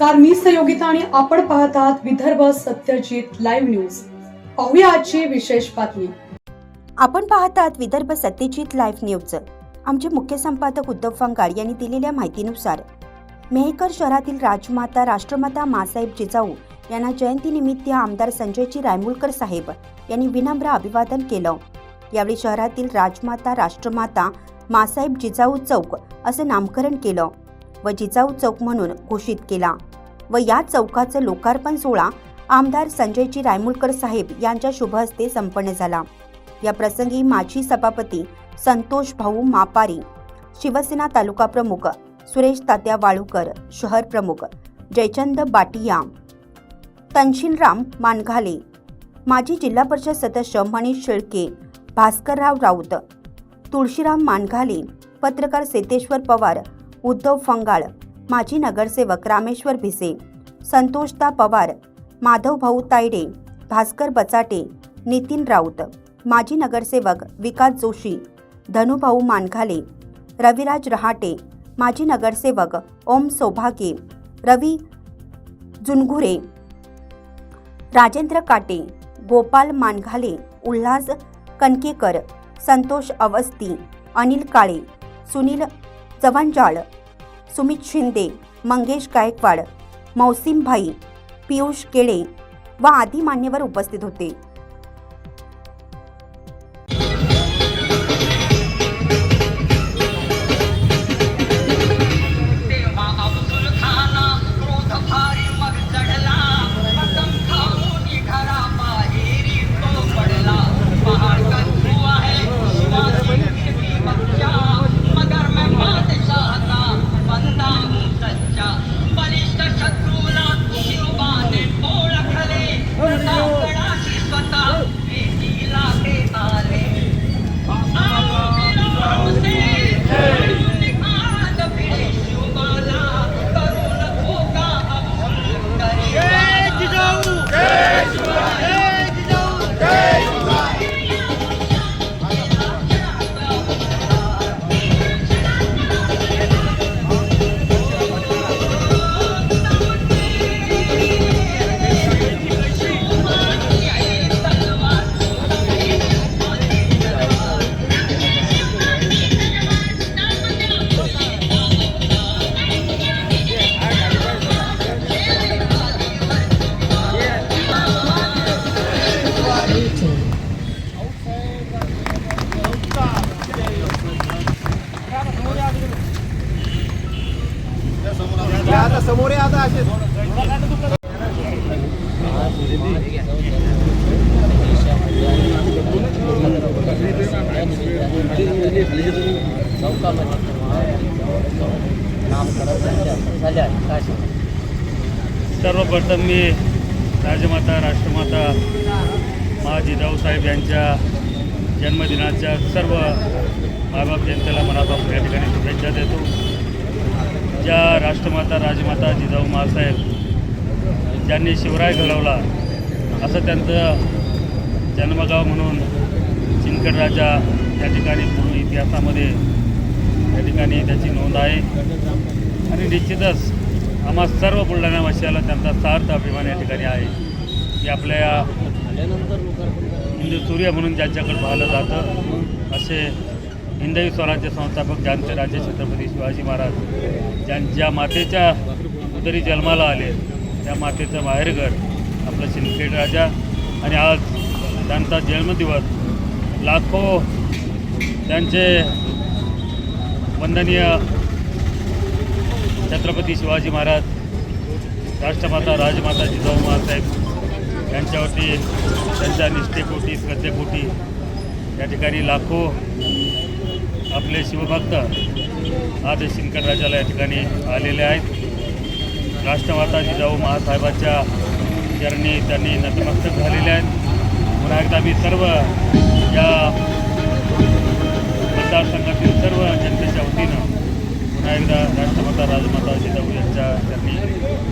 नमस्कार मी सहयोगिता आणि आपण पाहत आहात विदर्भ सत्यजित लाईव्ह न्यूज पाहूया आजची विशेष बातमी. आपण पाहतात विदर्भ सत्यजित लाईव्ह न्यूज आमचे मुख्य संपादक उद्धव फंगाड यांनी दिलेल्या माहितीनुसार मेहकर शहरातील राजमाता राष्ट्रमाता मासाहेब जिजाऊ यांना जयंतीनिमित्त आमदार संजयजी रायमुलकर साहेब यांनी विनम्र अभिवादन केलं. यावेळी शहरातील राजमाता राष्ट्रमाता मासाहेब जिजाऊ चौक असं नामकरण केलं व जिजाऊ चौक म्हणून घोषित केला. व या चौकाचं लोकार्पण सोहळा आमदार संजयजी रायमुलकर साहेब यांच्या शुभ हस्ते संपन्न झाला. या प्रसंगी माजी सभापती संतोष भाऊ मापारी शिवसेना तालुका प्रमुख सुरेश तात्या वाळूकर शहर प्रमुख जयचंद बाटिया तनशीलराम मानघाले माजी जिल्हा परिषद सदस्य मनीष शेळके भास्करराव राऊत तुळशीराम मानघाले पत्रकार सेतेश्वर पवार उद्धव फंगाळ माजी नगरसेवक रामेश्वर भिसे संतोषदा पवार माधवभाऊ तायडे भास्कर बचाटे नितीन राऊत माजी नगरसेवक विकास जोशी धनुभाऊ मानघाले रविराज रहाटे माजी नगरसेवक ओम सौभागे रवी जुनघुरे राजेंद्र काटे गोपाल मानघाले उल्हास कणकेकर संतोष अवस्थी अनिल काळे सुनील चव्हाणजाळ सुमित शिंदे मंगेश गायकवाड मौसीमभाई पियुष केळे व आदी मान्यवर उपस्थित होते. आता समोर आहे आता असे. सर्वप्रथम मी राजमाता राष्ट्रमाता मा जिजाऊसाहेब यांच्या जन्मदिनाच्या सर्व मायबाप जनतेला मनापासून या ठिकाणी शुभेच्छा देतो. ज्या राष्ट्रमाता राजमाता जिजाऊ मासाहेब ज्यांनी शिवराय घडवला असं त्यांचं जन्मगाव म्हणून चिंकड राजा या ठिकाणी पूर्ण इतिहासामध्ये या ठिकाणी त्याची नोंद आहे. आणि निश्चितच आम्हा सर्व बुलढाण्यावासियाला त्यांचा सार्थ अभिमान या ठिकाणी आहे की आपल्या या हिंदू सूर्य म्हणून ज्यांच्याकडे पाहिलं जातं असे हिंदवी स्वराज्य संस्थापक ज्यांचे राजे छत्रपती शिवाजी महाराज ज्यांच्या मातेच्या उदरी जन्माला आले त्या मातेचं माहेरघर आपलं सिंदखेड राजा. आणि आज त्यांचा जन्मदिवस लाखो त्यांचे वंदनीय छत्रपती शिवाजी महाराज राष्ट्रमाता राजमाता जिजाऊ महासाहेब यांच्यावरती त्यांच्या निष्ठेपोटी श्रद्धेपोटी या ठिकाणी लाखो आपले शिवभक्त आज शिंकड राजाला या ठिकाणी आलेले आहेत. राष्ट्रमाता जिजाऊ महासाहेबांच्या चरणी त्यांनी नतमस्तक झालेले आहेत. पुन्हा एकदा मी सर्व या मतदारसंघातील सर्व जनतेच्या वतीनं पुन्हा एकदा राष्ट्रमाता राजमाता जिजाऊ यांच्या चरणी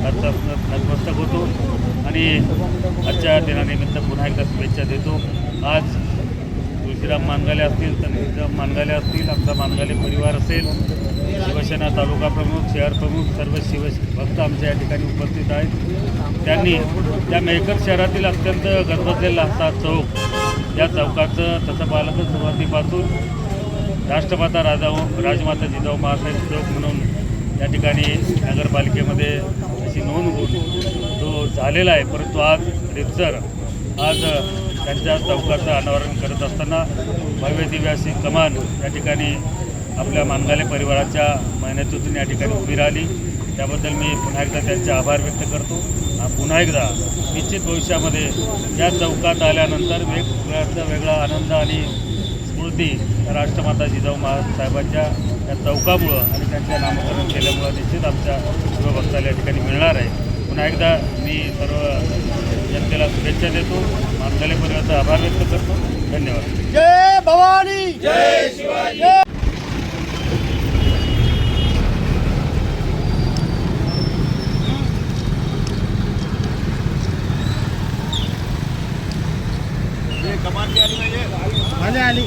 नतमस्तक होतो. आणि आजच्या दिनानिमित्त पुन्हा एकदा शुभेच्छा देतो. आज तुळशीराम मानगाले असतील तर मानगाले असतील आमचा मानगाले परिवार असेल. शिवसेना तालुका प्रमुख शहर प्रमुख सर्व शिव भक्त आमच्या या ठिकाणी उपस्थित आहेत. त्यांनी त्या मेहकर शहरातील अत्यंत गजबजलेला असा चौक या चौकाचं तसं पाहिलं तर सुरुवातीपासून राष्ट्रमाता राजा हो, राजमाता जिजाऊ महासाहेब चौक म्हणून या ठिकाणी नगरपालिकेमध्ये अशी नोंद होऊन जो झालेला आहे. परंतु आज रितसर आज त्यांच्या चौकाचं अनावरण करत असताना भव्य दिव्यासी कमान या ठिकाणी आपल्या मानगाले परिवाराच्या मेहनतीतून या ठिकाणी उभी राहिली. त्याबद्दल मी पुन्हा एकदा त्यांचे आभार व्यक्त करतो. पुन्हा एकदा निश्चित भविष्यामध्ये या चौकात आल्यानंतर वेगवेगळ्याचा वेगळा आनंद आणि स्मृती राष्ट्रमाता जिजाऊ महासाहेबांच्या या चौकामुळं आणि त्यांच्या नामकरण केल्यामुळं निश्चित आमच्या शिवभक्ताला या ठिकाणी मिळणार आहे. पुन्हा एकदा मी सर्व जनतेला शुभेच्छा देतो. मानगाले परिवाराचा आभार व्यक्त करतो. धन्यवाद. जय भवानी! जय शिवाजी! कमान आली म्हणजे आली.